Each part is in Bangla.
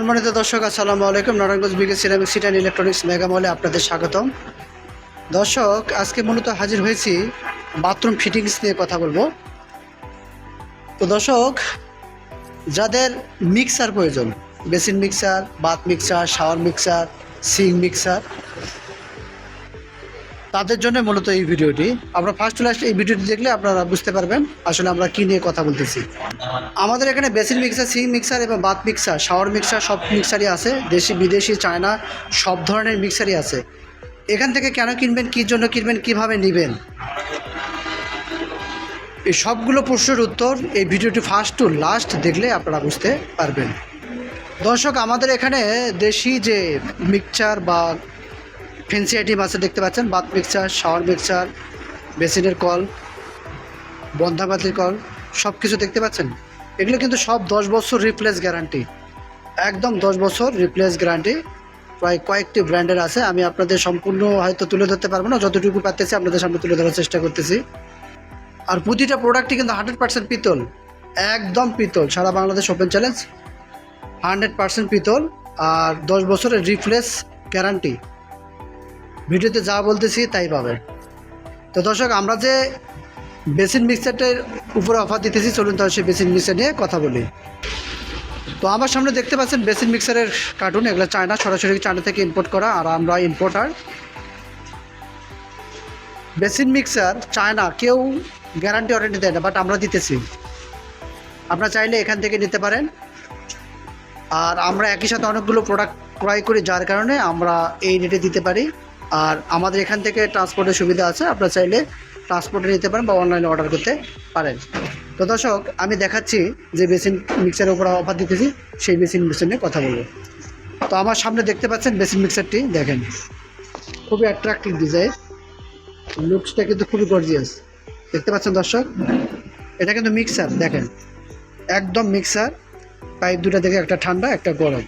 সম্মানিত দর্শক, আসসালামু আলাইকুম। নারায়ণগঞ্জ বিগে সিরামিক সিটান ইলেকট্রনিক্স মেগা মলে আপনাদের স্বাগতম। দর্শক, আজকে মূলত হাজির হয়েছি বাথরুম ফিটিংস নিয়ে কথা বলব। তো দর্শক, যাদের মিক্সার প্রয়োজন, basin mixer, bath mixer, shower mixer, sink mixer তাদের জন্য মূলত এই ভিডিওটি। আমরা ফার্স্ট লাস্ট এই ভিডিওটি দেখলে আপনারা বুঝতে পারবেন আসলে আমরা কী নিয়ে কথা বলতেছি। আমাদের এখানে বেসিন মিক্সার সিং মিক্সার এবং বাথ মিক্সার শাওয়ার মিক্সার সব মিক্সারই আছে। দেশি, বিদেশি, চায়না, সব ধরনের মিক্সারই আছে। এখান থেকে কেন কিনবেন, কী জন্য কিনবেন, কীভাবে নেবেন? এই সবগুলো প্রশ্নের উত্তর এই ভিডিওটি ফার্স্ট টু লাস্ট দেখলে আপনারা বুঝতে পারবেন। দর্শক, আমাদের এখানে দেশি যে মিক্সচার বা ফেন্সি আইটেম আছে দেখতে পাচ্ছেন বাথ মিক্সচার শাওয়ার মিক্সার বেসিনের কল বন্ধাবাতির কল সব কিছু দেখতে পাচ্ছেন। এগুলো কিন্তু সব দশ বছর রিপ্লেস গ্যারান্টি একদম দশ বছর রিপ্লেস গ্যারান্টি প্রায় কয়েকটি ব্র্যান্ডের আছে, আমি আপনাদের সম্পূর্ণ হয়তো তুলে ধরতে পারব না, যতটুকু পারতেছি আপনাদের সামনে তুলে ধরার চেষ্টা করতেছি। আর প্রতিটা প্রোডাক্টই কিন্তু হান্ড্রেড পার্সেন্ট পিতল, একদম পিতল। সারা Bangladesh open challenge hundred percent পিতল, আর দশ বছরের রিপ্লেস গ্যারান্টি ভিডিওতে যা বলতেছি তাই পাবে। তো দর্শক, আমরা যে বেসিন মিক্সারটার উপরে অফার দিতেছি, চলুন তাহলে সেই বেসিন মিক্সার নিয়ে কথা বলি। তো আমার সামনে দেখতে পাচ্ছেন বেসিন মিক্সারের কার্টুন, এগুলো চায়না, সরাসরি চায়না থেকে ইম্পোর্ট করা, আর আমরা ইম্পোর্টার বেসিন মিক্সার চায়না, কেউ গ্যারান্টি ওয়ারেন্টি দেয় না বাট আমরা দিতেছি। আপনারা চাইলে এখান থেকে নিতে পারেন। আর আমরা একই সাথে অনেকগুলো প্রোডাক্ট ক্রয় করি, যার কারণে আমরা এই রেটে দিতে পারি। আর আমাদের এখান থেকে ট্রান্সপোর্টের সুবিধা আছে। আপনারা চাইলে ট্রান্সপোর্টে নিতে পারেন বা অনলাইনে অর্ডার করতে পারেন। তো দর্শক, আমি দেখাচ্ছি যে বেসিন মিক্সারের উপর অফার দিতেছি, সেই বেসিন মিক্সার নিয়ে কথা বলব। তো আমার সামনে দেখতে পাচ্ছেন বেসিন মিক্সারটি দেখেন। খুবই অ্যাট্রাক্টিভ ডিজাইন লুকসটা কিন্তু খুবই গর্জিয়াস দেখতে পাচ্ছেন দর্শক? এটা কিন্তু মিক্সার দেখেন। একদম মিক্সার পাইপ দুটা দেখে একটা ঠান্ডা, একটা গরম।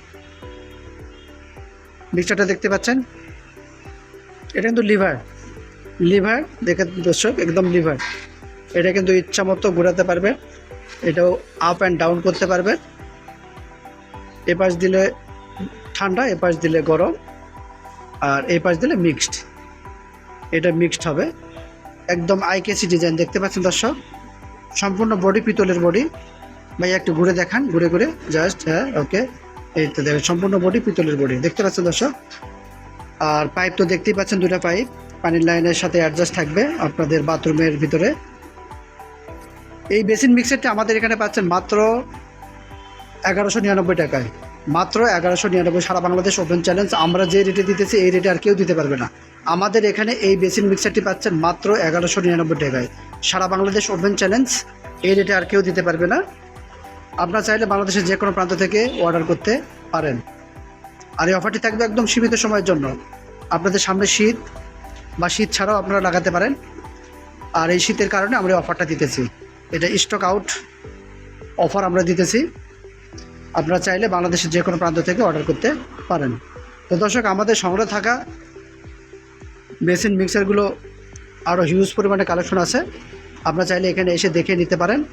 মিক্সারটা দেখতে পাচ্ছেন? এটা কিন্তু লিভার। লিভার, দেখে দর্শক, একদম লিভার। এটা কিন্তু ইচ্ছা মতো ঘোরাতে পারবে। এটাও আপ অ্যান্ড ডাউন করতে পারবে। এ পাশ দিলে ঠান্ডা এ পাশ দিলে গরম, আর এই পাশ দিলে মিক্সড এটা মিক্সড হবে। একদম আইকেসি ডিজাইন দেখতে পাচ্ছেন দর্শক? সম্পূর্ণ বডি পিতলের বডি ভাই একটু ঘুরে দেখান, ঘুরে ঘুরে। জাস্ট হ্যাঁ ওকে এই তো দেখেন, সম্পূর্ণ বডি পিতলের বডি দেখতে পাচ্ছেন দর্শক? আর পাইপ তো দেখতেই পাচ্ছেন দুটা পাইপ পানির লাইনের সাথে অ্যাডজাস্ট থাকবে আপনাদের বাথরুমের ভিতরে। এই বেসিন মিক্সারটা আমাদের এখানে পাচ্ছেন মাত্র এগারোশো নিরানব্বই টাকায়। মাত্র এগারোশো নিরানব্বই সারা বাংলাদেশ ওপেন চ্যালেঞ্জ আমরা যে রেটে দিতেছি, এই রেটে আর কেউ দিতে পারবে না। আমাদের এখানে এই বেসিন মিক্সারটি পাচ্ছেন মাত্র এগারোশো নিরানব্বই টাকায়। সারা বাংলাদেশ ওপেন চ্যালেঞ্জ এই রেটে আর কেউ দিতে পারবে না। আপনারা চাইলে বাংলাদেশের যে কোনো প্রান্ত থেকে অর্ডার করতে পারেন। আর এই অফারটি থাকবে একদম সীমিত সময়ের জন্য। আপনাদের সামনে শীত, বা শীত ছাড়াও আপনারা লাগাতে পারেন। আর এই শীতের কারণে আমরা এই অফারটা দিতেছি। এটা স্টক আউট অফার আমরা দিতেছি। আপনারা চাইলে বাংলাদেশের যে কোনো প্রান্ত থেকে অর্ডার করতে পারেন। তো দর্শক, আমাদের সংগ্রহ থাকা বেসিন মিক্সারগুলো আরও হিউজ পরিমাণে কালেকশন আছে। আপনারা চাইলে এখানে এসে দেখে নিতে পারেন।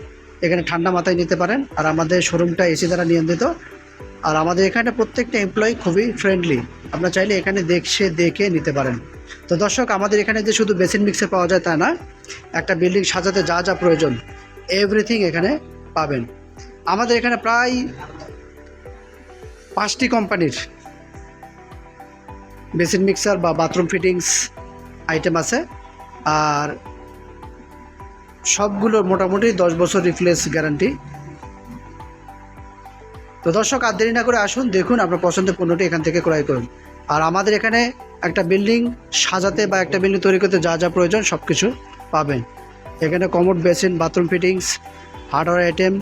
এখানে ঠান্ডা মাথায় নিতে পারেন। আর আমাদের শোরুমটা এসি দ্বারা নিয়ন্ত্রিত। আর আমাদের এখানে প্রত্যেকটা এমপ্লয়ি খুবই ফ্রেন্ডলি আপনারা চাইলে এখানে দেখে দেখে নিতে পারেন। তো দর্শক, আমাদের এখানে যে শুধু বেসিন মিক্সার পাওয়া যায় তা না, একটা বিল্ডিং সাজাতে যা যা প্রয়োজন এভরিথিং এখানে পাবেন। আমাদের এখানে প্রায় পাঁচটি কোম্পানির বেসিন মিক্সার বা বাথরুম ফিটিংস আইটেম আছে। আর সবগুলোর মোটামুটি দশ বছর রিপ্লেস গ্যারান্টি তো দর্শক, আর দেরি না করে আসুন, দেখুন আপনার পছন্দের পণ্যটি এখান থেকে ক্রয় করুন। আর আমাদের এখানে একটা বিল্ডিং সাজাতে বা একটা বিল্ডিং তৈরি করতে যা যা প্রয়োজন সব কিছু পাবেন। এখানে commode basin, bathroom fittings, hardware item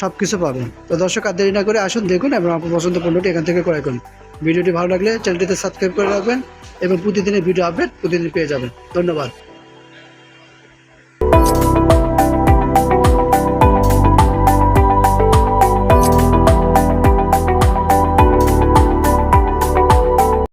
সব কিছু পাবেন। তো দর্শক, আর দেরি না করে আসুন, দেখুন এবং আপনার পছন্দের পণ্যটি এখান থেকে ক্রয় করুন। ভিডিওটি ভালো লাগলে চ্যানেলটিতে সাবস্ক্রাইব করে রাখবেন এবং প্রতিদিনের ভিডিও আপডেট প্রতিদিন পেয়ে যাবেন। ধন্যবাদ।